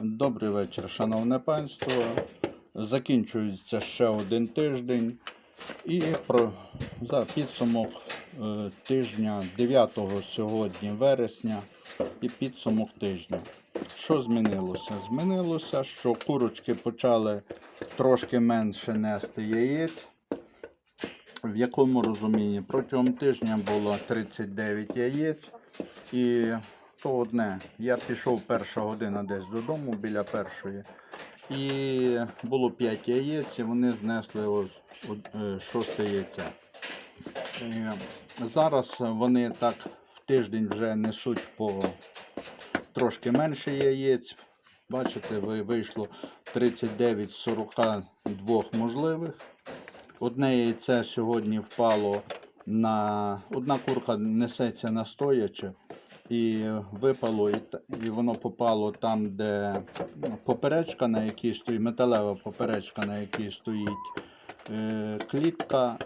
Добрий вечір, шановне панство. Закінчується ще один тиждень. І про, за підсумок е, тижня 9 сьогодні вересня і підсумок тижня. Що змінилося? Змінилося, що курочки почали трошки менше нести яєць. В якому розумінні? Протягом тижня було 39 яєць. І то одне. Я пішов перша година десь додому біля першої. І було 5 яєць, і вони знесли ось, е, шосте яйце. Е, Зараз вони так в тиждень вже несуть по трошки менше яєць. Бачите, вийшло 39 з 42 можливих. Одне яйце сьогодні впало на. Одна курка несеться на стояче і випало, і, воно попало там, де поперечка, на якій стоїть, металева поперечка, на якій стоїть е, клітка.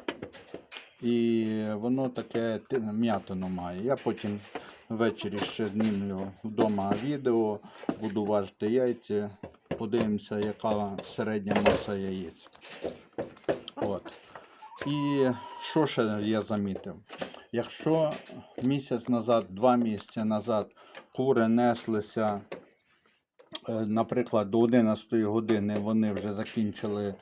І воно таке ти- м'ятину має. Я потім ввечері ще знімлю вдома відео, буду важити яйця, подивимося, яка середня маса яєць. От. І що ще я замітив? Якщо місяць назад, два місяці назад кури неслися, е, наприклад, до 11 години вони вже закінчили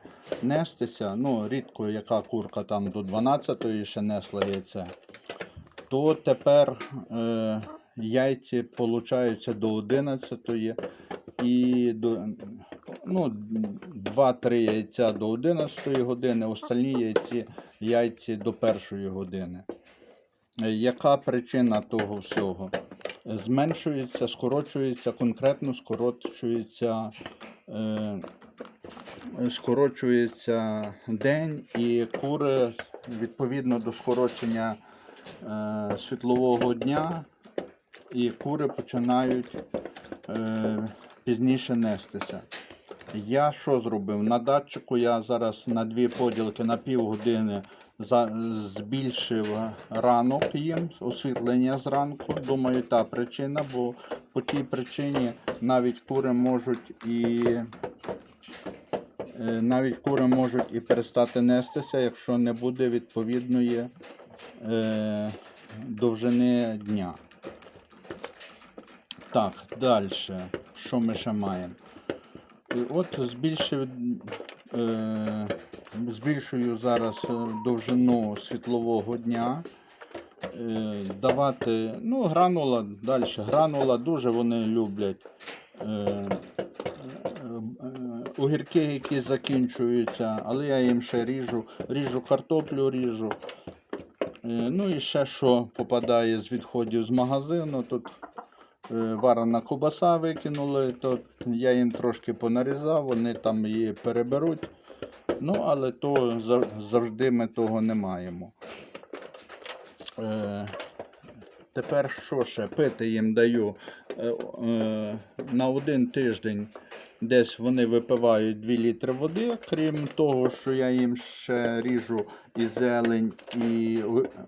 нестися, ну, рідко яка курка там до 12 ще несла яйце, то тепер е, яйці получаються до 11 і до, ну, 2-3 яйця до 11 години, остальні яйці, яйці до 1 години. Яка причина того всього? Зменшується, скорочується, конкретно скорочується, е, скорочується день і кури відповідно до скорочення е, світлового дня, і кури починають е, пізніше нестися. Я що зробив? На датчику я зараз на дві поділки на півгодини за, збільшив ранок їм, освітлення зранку. Думаю, та причина, бо по тій причині навіть кури можуть і е, навіть кури можуть і перестати нестися, якщо не буде відповідної е, довжини дня. Так, далі. Що ми ще маємо? От збільшив, збільшую зараз е, довжину світлового дня. Е, давати, ну, гранула, далі гранула, дуже вони люблять. Е, е, е, огірки, які закінчуються, але я їм ще ріжу, ріжу картоплю, ріжу. Е, ну і ще що попадає з відходів з магазину. Тут е, варена кубаса викинули, то я їм трошки понарізав, вони там її переберуть. Ну, але то завжди ми того не маємо. Е, тепер що ще? Пити їм даю е, е, на один тиждень. Десь вони випивають 2 літри води, крім того, що я їм ще ріжу і зелень, і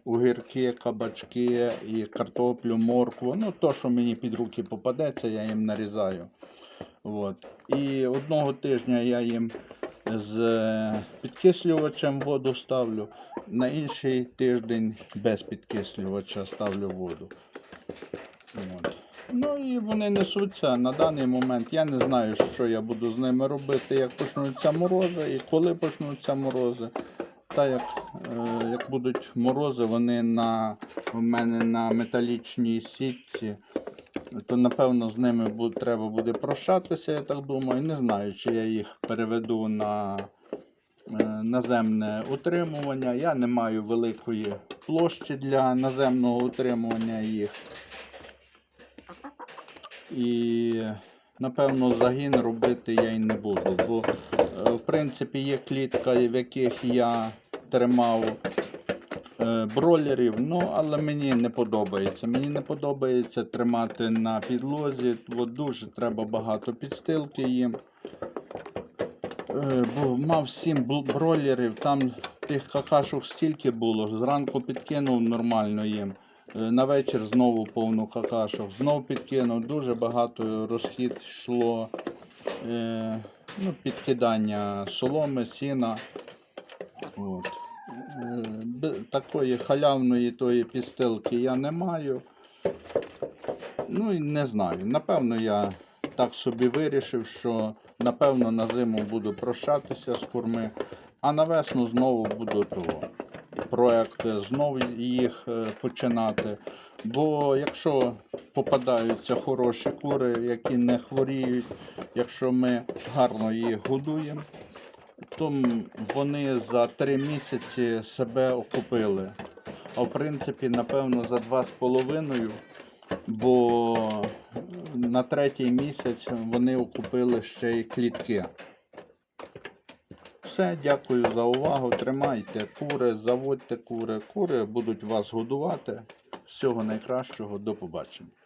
огірки, кабачки, і картоплю, моркву. Ну, то, що мені під руки попадеться, я їм нарізаю. От. І одного тижня я їм з е, підкислювачем воду ставлю, на інший тиждень без підкислювача ставлю воду. От. Ну і вони несуться на даний момент. Я не знаю, що я буду з ними робити, як почнуться морози і коли почнуться морози. Та як, е, як будуть морози, вони на, в мене на металічній сітці, то напевно з ними бу- треба буде прощатися, я так думаю. Не знаю, чи я їх переведу на е, наземне утримування. Я не маю великої площі для наземного утримування їх. І напевно загін робити я й не буду. Бо е, в принципі є клітка, в яких я тримав бролерів, ну але мені не подобається. Мені не подобається тримати на підлозі, бо дуже треба багато підстилки їм. Е, Бо мав сім бройлерів, там тих какашок стільки було. Зранку підкинув нормально їм. Е, На вечір знову повну какашок, знов підкинув, дуже багато розхід йшло. е, ну, підкидання соломи, сіна. От. Такої халявної тої підстилки я не маю. Ну і не знаю. Напевно, я так собі вирішив, що напевно на зиму буду прощатися з курми, а на весну знову буду того. Проект знову їх е, починати. Бо якщо попадаються хороші кури, які не хворіють, якщо ми гарно їх годуємо, то вони за три місяці себе окупили. А в принципі, напевно, за два з половиною, бо на третій місяць вони окупили ще й клітки. Все, дякую за увагу. Тримайте кури, заводьте кури. Кури будуть вас годувати. Всього найкращого, до побачення.